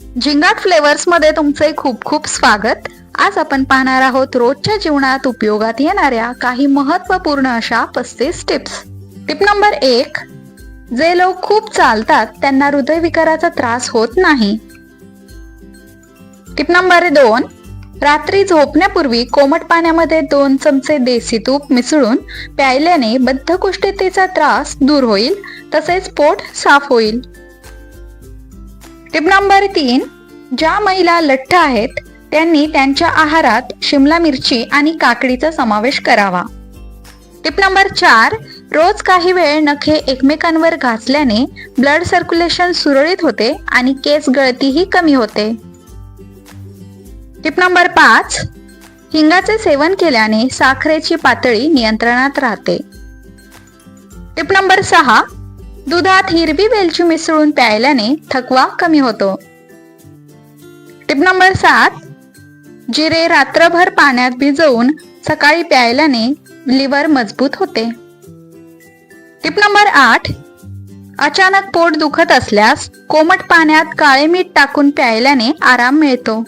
झिंगाट फ्लेवर्समध्ये तुमचे खूप खूप स्वागत. आज आपण पाहणार आहोत रोजच्या जीवनात उपयोगात येणाऱ्या काही महत्त्वपूर्ण अशा पस्तीस टिप्स टिप नंबर एक जे लोक खूप चालतात त्यांना हृदयविकाराचा त्रास होत नाही. टिप नंबर दोन रात्री झोपण्यापूर्वी कोमट पाण्यामध्ये दोन चमचे देसी तूप मिसळून प्यायल्याने बद्धकोष्ठतेचा त्रास दूर होईल तसेच पोट साफ होईल. टिप नंबर तीन ज्या महिला लठ्ठ आहेत त्यांनी त्यांच्या आहारात शिमला मिरची आणि काकडीचा समावेश करावा. टिप नंबर चार रोज काही वेळ नखे एकमेकांवर घासल्याने ब्लड सर्क्युलेशन सुरळीत होते आणि केस गळतीही कमी होते. टिप नंबर पाच हिंगाचे सेवन केल्याने साखरेची पातळी नियंत्रणात राहते. टिप नंबर सहा दुधात हिरवी वेलची मिसळून प्यायल्याने थकवा कमी होतो. टिप नंबर सात जिरे रात्रभर पाण्यात भिजवून सकाळी प्यायल्याने लिव्हर मजबूत होते. टिप नंबर आठ अचानक पोट दुखत असल्यास कोमट पाण्यात काळे मीठ टाकून प्यायल्याने आराम मिळतो.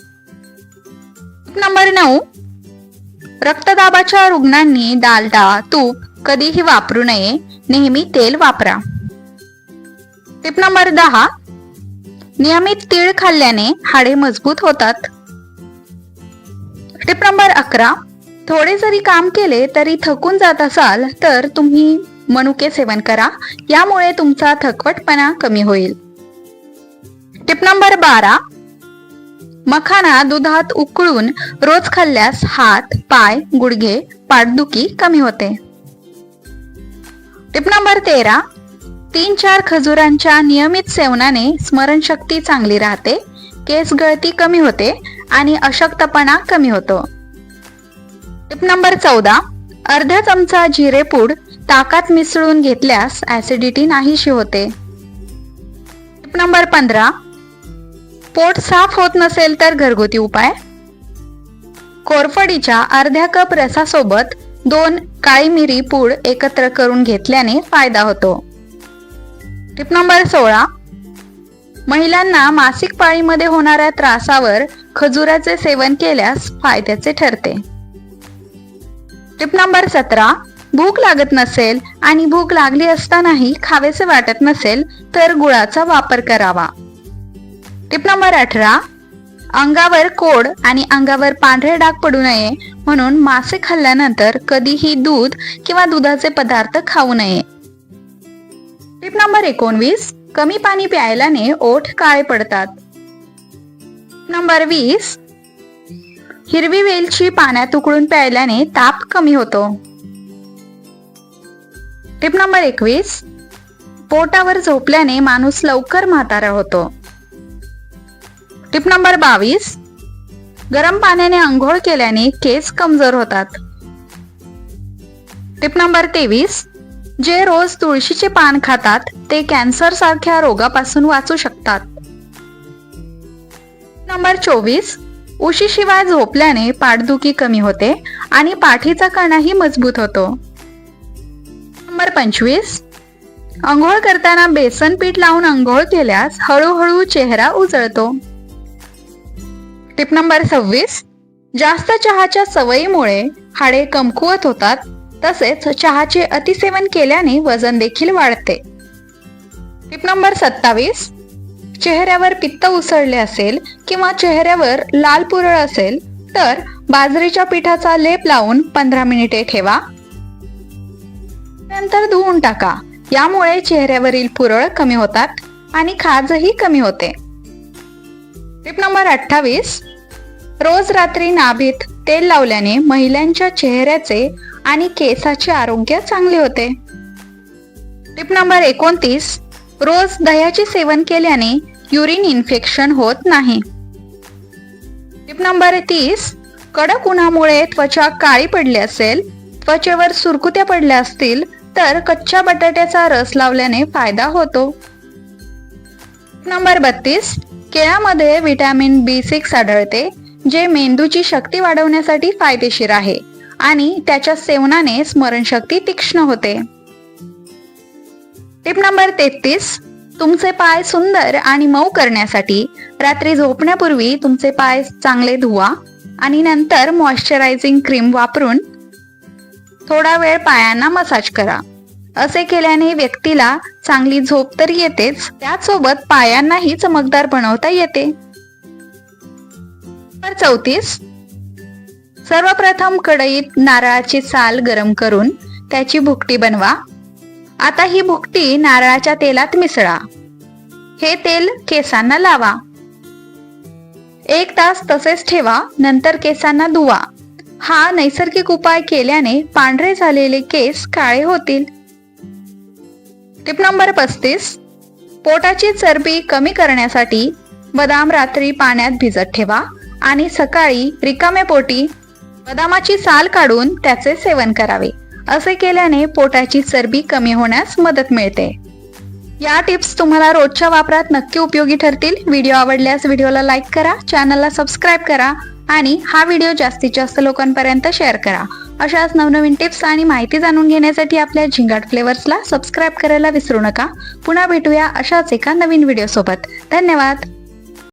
नंबर नऊ रक्तदाबाच्या रुग्णांनी डालडा तूप कधीही वापरू नये नेहमी तेल वापरा. टिप नंबर दहा. नियमित तीळ खाल्ल्याने हाडे मजबूत होतात. टिप नंबर अकरा. थोडे जरी काम केले तरी थकून जात असाल तर तुम्ही मनुके सेवन करा. यामुळे तुमचा थकवटपणा कमी होईल. टिप नंबर बारा. मखाना दुधात उकळून रोज खाल्ल्यास हात पाय गुडघे पाठदुखी कमी होते. टिप नंबर तेरा. तीन चार खजुरांच्या नियमित सेवनाने स्मरणशक्ती चांगली राहते केस गळती कमी होते आणि अशक्तपणा कमी होतो. टिप नंबर चौदा अर्धा चमचा जिरेपूड ताकात मिसळून घेतल्यास ऍसिडिटी नाहीशी होते. टिप नंबर पंधरा पोट साफ होत नसेल तर घरगुती उपाय. कोरफडीच्या अर्ध्या कप रसासोबत दोन काळी मिरी पूड एकत्र करून घेतल्याने फायदा होतो. टिप नंबर सोळा. महिलांना मासिक पाळीमध्ये होणाऱ्या त्रासावर खजुराचे सेवन केल्यास फायद्याचे ठरते. टिप नंबर सतरा. भूक लागत नसेल आणि भूक लागली असतानाही खावेसे वाटत नसेल तर गुळाचा वापर करावा. टिप नंबर अठरा. अंगावर कोड आणि अंगावर पांढरे डाग पडू नये म्हणून मासे खाल्ल्यानंतर कधीही दूध किंवा दुधाचे पदार्थ खाऊ नये. टिप नंबर एकोणवीस कमी पाणी प्यायल्याने ओठ काळे पडतात. नंबर वीस हिरवी वेलची पाण्यात उकळून प्यायल्याने ताप कमी होतो. टिप नंबर एकवीस पोटावर झोपल्याने माणूस लवकर म्हातारा होतो. टिप नंबर बावीस गरम पाण्याने आंघोळ केल्याने केस कमजोर होतात. टिप नंबर तेवीस जे रोज तुळशीचे पान खातात ते कॅन्सर सारख्या रोगापासून वाचू शकतात. नंबर चोवीस. उशीशिवाय झोपल्याने पाठदुखी कमी होते आणि पाठीचा कणाही मजबूत होतो. नंबर पंचवीस. अंघोळ करताना बेसन पीठ लावून आंघोळ केल्यास हळूहळू चेहरा उजळतो. टिप नंबर सव्वीस. जास्त चहाच्या सवयीमुळे हाडे कमकुवत होतात तसेच चहाचे अतिसेवन केल्याने वजन देखील वाढते. टिप नंबर सत्तावीस. चेहऱ्यावर पित्त उसळले असेल किंवा चेहऱ्यावर लाल पुरळ असेल तर बाजरीच्या पिठाचा लेप लावून पंधरा मिनिटे ठेवा. नंतर धुवून टाका. यामुळे चेहऱ्यावरील पुरळ कमी होतात आणि खाजही कमी होते. टिप नंबर अठ्ठावीस. रोज रात्री नाभीत तेल लावल्याने महिलांच्या चेहऱ्याचे आणि केसाचे आरोग्य चांगले होते. टिप नंबर एकोणतीस रोज दह्याचे सेवन केल्याने युरिन इन्फेक्शन होत नाही. टिप नंबर तीस कडक उन्हामुळे त्वचा काळी पडली असेल त्वचेवर सुरकुत्या पडल्या असतील तर कच्च्या बटाट्याचा रस लावल्याने फायदा होतो. नंबर बत्तीस केळ्यामध्ये व्हिटॅमिन बी सिक्स आढळते जे मेंदूची शक्ती वाढवण्यासाठी फायदेशीर आहे. आणि त्याच्या सेवनाने स्मरणशक्ती तीक्ष्ण होते. टिप नंबर तेहतीस तुमचे पाय सुंदर आणि मऊ करण्यासाठी रात्री झोपण्यापूर्वी तुमचे पाय चांगले धुवा आणि नंतर मॉइश्चरायझिंग क्रीम वापरून थोडा वेळ पायांना मसाज करा. असे केल्याने व्यक्तीला चांगली झोप तर येतेच त्याचसोबत पायांनाही चमकदार बनवता येते. चौतीस सर्वप्रथम कढईत नारळाची साल गरम करून त्याची भुकटी बनवा. आता ही भुकटी नारळाच्या तेलात मिसळा. हे तेल केसांना लावा. एक तास तसेच ठेवा नंतर केसांना धुवा. हा नैसर्गिक उपाय केल्याने पांढरे झालेले केस काळे होतील. टिप नंबर पस्तीस. पोटाची चरबी कमी करण्यासाठी बदाम रात्री पाण्यात भिजत ठेवा आणि सकाळी रिकामे पोटी बदामाची साल काढून त्याचे सेवन करावे. असे केल्याने पोटाची चरबी कमी होण्यास मदत मिळते. या टिप्स तुम्हाला रोजच्या वापरात नक्की उपयोगी ठरतील. व्हिडिओ आवडल्यास व्हिडिओला लाईक करा चॅनलला सबस्क्राईब करा आणि हा व्हिडिओ जास्तीत जास्त लोकांपर्यंत शेअर करा. अशाच नवनवीन टिप्स आणि माहिती जाणून घेण्यासाठी आपल्या झिंगाट फ्लेवर्सला सबस्क्राईब करायला विसरू नका. पुन्हा भेटूया अशाच एका नवीन व्हिडिओ सोबत धन्यवाद!